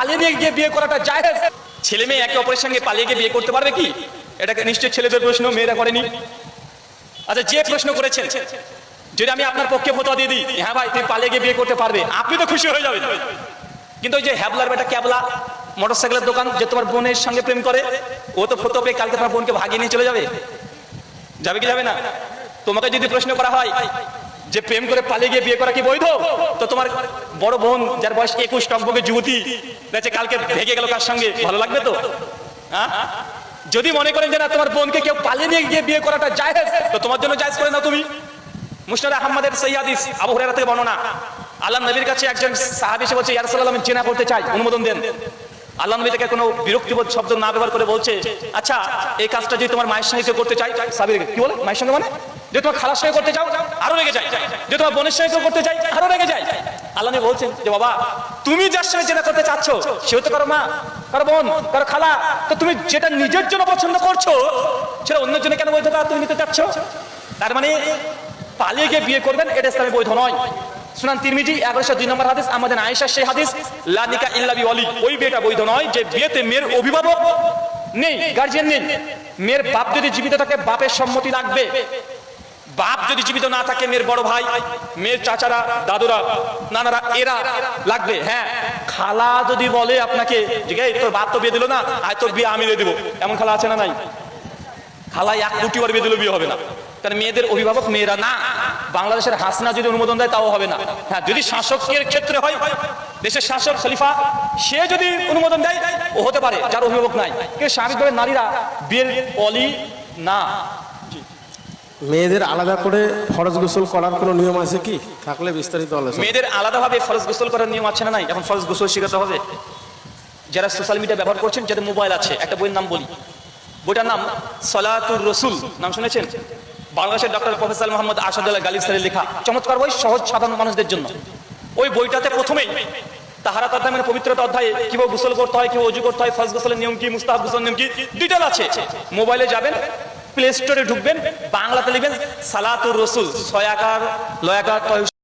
পালিয়ে গিয়ে বিয়ে করাটা জায়েজ। ছেলে মেয়ে একে অপরের সঙ্গে পালিয়ে গিয়ে বিয়ে করতে পারবে কি? এটাকে নিশ্চয়ই ছেলেদের প্রশ্ন, মেয়েরা করেনি। আচ্ছা যে প্রশ্ন করেছেন, যদি আমি আপনার পক্ষে ফতোয়া দিয়ে দিই হ্যাঁ ভাই, তুমি পালিয়ে গিয়ে বিয়ে করতে পারবে, আপনি তো খুশি হয়ে যাবেন। কিন্তু ওই যে হ্যাবলার বেটা ক্যাবলা, মোটরসাইকেলের দোকান, যে তোমার বোনের সঙ্গে প্রেম করে, ও তো ফটো পেয়ে কালকে তোমার বোনকে ভাগিয়ে নিয়ে চলে যাবে। যাবে কি যাবে না? তোমাকে যদি প্রশ্ন করা হয় যে প্রেম করে পালিয়ে গিয়ে বিয়ে করা কি বৈধ? তো তোমার বড় বোন যার বয়স একুশ টকবকে যুবতী কালকে ভেঙে গেল কার সঙ্গে? ভালো লাগবে তো? হ্যাঁ? যদি মনে করেন যে না, তোমার বোনকে কেউ পালিয়ে নিয়ে গিয়ে বিয়ে করাটা জায়েজ, তো তোমার জন্য জায়েজ করে না তুমি। মুশনাদ আহমদের সৈয়াদিস আবু হুরায়রা থেকে বর্ণনা। আল্লাহ নবীর কাছে একজন সাহাবী এসে বলছে, ইয়া রাসূলুল্লাহ, আমি জেনা করতে চাই, অনুমোদন দেন। আল্লাহ নবী তাকে কোনো বিরক্তিবোধ শব্দ না ব্যবহার করে বলছে আচ্ছা এই কাজটা যদি তোমার মায়ের সঙ্গে করতে চাই সাবির কি বলে? মায়ের সঙ্গে মানে? যে তোমার খালার সঙ্গে করতে চাও, আরও রেগে যায়। যে তোমার বোনের সঙ্গে করতে চাই আরও রেগে যায়। আল্লাহ নবী বলছেন, যে বাবা, তুমি যার সঙ্গে যেটা করতে চাচ্ছ, সেও তো কারও মা, কারও বোন, কারও খালা। তো তুমি যেটা নিজের জন্য পছন্দ করছ, সেটা অন্যের জন্য কেন বৈধতা তুমি নিতে চাচ্ছ? তার মানে পালিয়ে গিয়ে বিয়ে করবেন, এটা ইসলামে বৈধ নয়। সুনান তিরমিজি এগারোশো দুই নম্বর হাদিস আমাদের আয়েশা সেই হাদিস লানিকা ইল্লাবি অলি ওই বিয়েটা বৈধ নয় যে বিয়েতে মেয়ের অভিভাবক নেই গার্জিয়ান নেই মেয়ের বাপ যদি জীবিত থাকে বাপের সম্মতি লাগবে। বাপ যদি জীবিত না থাকে মেয়ের বড় ভাই মেয়ের চাচারা দাদুরা নানারা এরা লাগবে হ্যাঁ। খালা যদি বলে আপনাকে যে "এই, তোর বাপ তো বিয়ে দিল না আয় তোর বিয়ে আমি দিয়ে দেবো। এমন খালা আছে না নাই? খালা এক কোটি বার বিয়ে দিলেও বিয়ে হবে না। কারণ মেয়েদের অভিভাবক মেয়েরা না। বাংলাদেশের হাসনা যদি অনুমোদন দেয় তাও হবে না। হ্যাঁ যদি শাসকের ক্ষেত্রে হয় দেশের শাসক খলিফা সে যদি অনুমোদন দেয় ও হতে পারে যার অভিভাবক নাই। কিন্তু স্বাভাবিকভাবে নারীরা বিয়ের অলি না। মেয়েদের আলাদা করে ফরজ গোসল করার কোনো নিয়ম আছে কি? থাকলে বিস্তারিত আলোচনা। মেয়েদের আলাদাভাবে ফরজ গোসল করার নিয়ম আছে না নাই? এখন ফরজ গোসল শেখাতে হবে। যারা সোশ্যাল মিডিয়া ব্যবহার করছেন যাদের মোবাইল আছে একটা বইয়ের নাম বলি। বইটার নাম সলাতুর রসুল। নাম শুনেছেন? বাংলাদেশের ডক্টর প্রফেসর মোহাম্মদ আসাদুল্লাহ গালিব লেখা চমৎকার বই, সহজ সাধারণ মানুষদের জন্য। ওই বইটাতে প্রথমেই তাহারা তার পবিত্রতা অধ্যায়ে কীভাবে গোসল করতে হয়, কীভাবে অজু করতে হয়, ফার্স্ট গোসলের নিয়ম কি, মুস্তাহাব গোসলের নিয়ম কি ডিটেল আছে। মোবাইলে যাবেন, প্লে স্টোরে ঢুকবেন, বাংলাতে লিখবেন সালাতুর রসুল ছয় লয়াকার